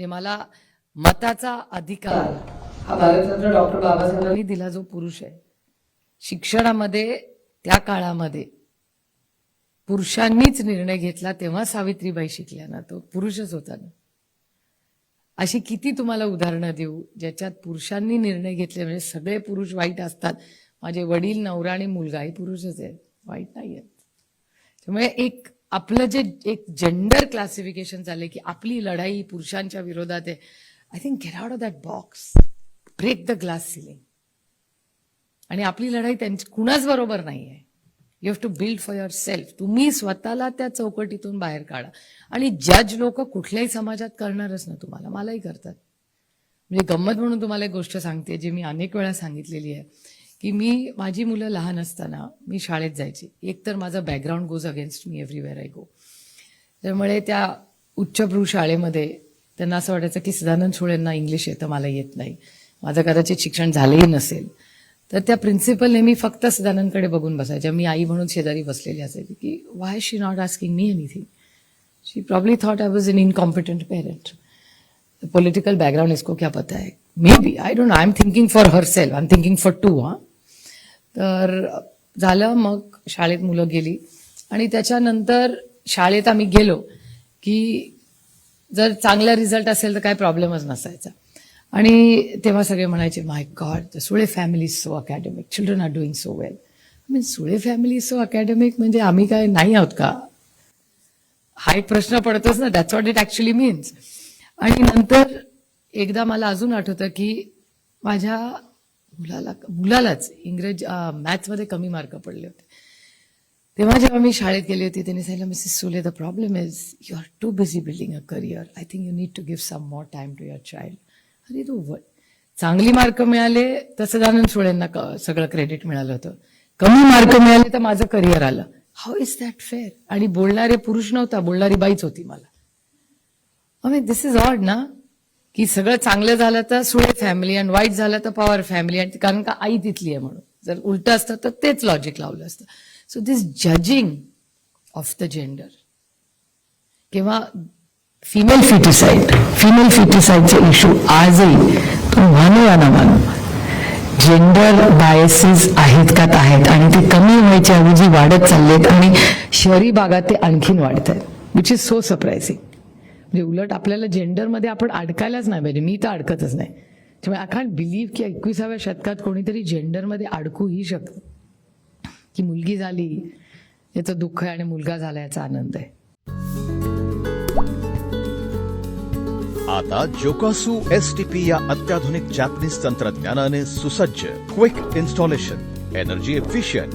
म्हणजे मला मताचा अधिकार हा भारतरत्न डॉक्टर बाबासाहेबांनी दिला जो पुरुष आहे. शिक्षणामध्ये त्या काळामध्ये पुरुषांनीच निर्णय घेतला तेव्हा सावित्रीबाई शिकल्या ना तो पुरुषच होता ना. अशी किती तुम्हाला उदाहरणं देऊ ज्याच्यात पुरुषांनी निर्णय घेतले म्हणजे सगळे पुरुष वाईट असतात. माझे वडील नवरा आणि मुलगा हे पुरुषच आहेत. वाईट नाही आहेत त्यामुळे एक आपलं जे एक जेंडर क्लासिफिकेशन झालं की आपली लढाई पुरुषांच्या विरोधात आहे I think get out of that box break the glass ceiling आणि आपली लढाई त्यांची कुणाच बरोबर नाही आहे you have to build for yourself तुम्ही स्वतःला त्या चौकटीतून बाहेर काढा. आणि जज लोक कुठल्याही समाजात करणारच ना तुम्हाला मलाही करतात. म्हणजे गंमत म्हणून तुम्हाला एक गोष्ट सांगते जी मी अनेक वेळा सांगितलेली आहे. की मी माझी मुलं लहान असताना मी शाळेत जायची. एक तर background goes against me everywhere I go त्यामुळे त्या उच्चभ्रू शाळेमध्ये त्यांना असं वाटायचं की सदानंद सुळेंना इंग्लिश येतं मला येत नाही. माझं कदाचित शिक्षण झालंही नसेल. तर त्या प्रिन्सिपल नेहमी फक्त सदानंदकडे बघून बसायच्या. मी आई म्हणून शेजारी बसलेली असायची की why she not asking me anything she probably thought I was an incompetent parent political background इसको क्या पता है maybe I don't I am thinking for herself I am thinking for to हां तर झालं मग शाळेत मुलं गेली. आणि त्याच्यानंतर शाळेत आम्ही गेलो की जर चांगला रिझल्ट असेल तर काय प्रॉब्लेमच नसायचा. आणि तेव्हा सगळे म्हणायचे my god the Sule family is so academic children are doing so well mean Sule family is so academic म्हणजे आम्ही काय नाही आहोत का? हा एक प्रश्न पडतोच ना. That's what it actually means आणि नंतर एकदा मला अजून आठवतं की माझ्या मुलाला मुलालाच इंग्रजी मॅथ्समध्ये कमी मार्क पडले होते. तेव्हा जेव्हा मी शाळेत गेली होती त्यांनी सांगितलं Mrs Sule the problem is you are too busy building a career I think you need to give some more time to your child अरे तू वट चांगली मार्क मिळाले तर सदानंद सुळेंना सगळं क्रेडिट मिळालं होतं. कमी मार्क मिळाले तर माझं करिअर आलं. हाऊ इज दॅट फेअर आणि बोलणारे पुरुष नव्हता बोलणारी बाईच होती मला. I mean this is odd ना? की सगळं चांगलं झालं तर सुळे फॅमिली आणि वाईट झालं तर पॉवर फॅमिली आणि कारण का आई तिथली आहे म्हणून. जर उलट असतं तर तेच लॉजिक लावलं असतं. So this judging of the gender किंवा फिमेल फिटिसाईड फिमेल फिटिसाईडचे इश्यू आजही तो मानू या ना मानू जेंडर बायसेस आहेत का आहेत? आणि ते कमी व्हायच्या ऐवजी वाढत चाललेत आणि शहरी भागात ते आणखीन वाढत आहेत विच इज सो सरप्रायझिंग म्हणजे उलट आपल्याला जेंडरमध्ये आपण अडकायलाच नाही पाहिजे. मी तर अडकतच नाही. त्यामुळे आय कांट बिलीव्ह की एकविसाव्या शतकात कोणीतरी जेंडरमध्ये अडकूही शकतं की मुलगी झाली याचं दुःख आहे आणि मुलगा झाला याचा आनंद आहे. आता जोकासू एस टी पी या अत्याधुनिक जॅपनीज तंत्रज्ञानाने सुसज्ज quick installation energy efficient